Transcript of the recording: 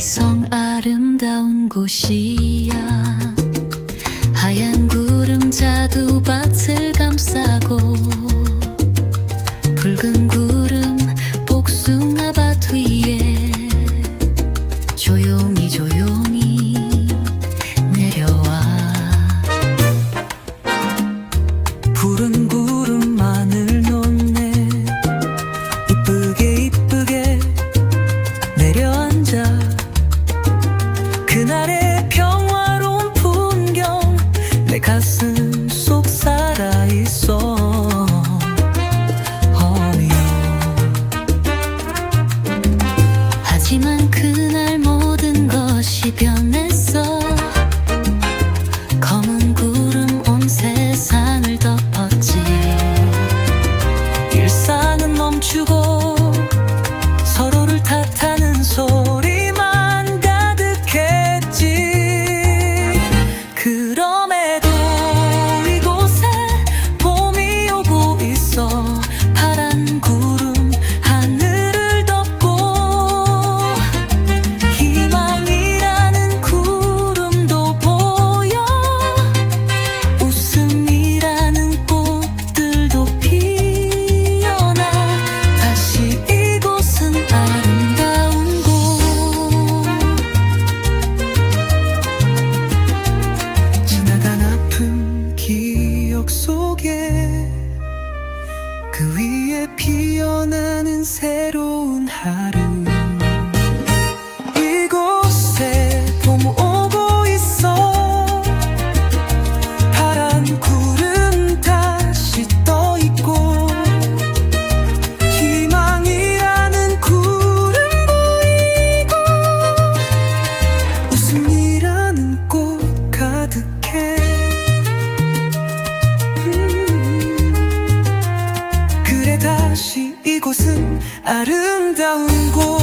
이성 아름다운 곳이야. 하얀 구름 자두밭을 감싸고 가슴 속 살아있어. 그 위에 피어나는 새로 곳은 아름다운 곳.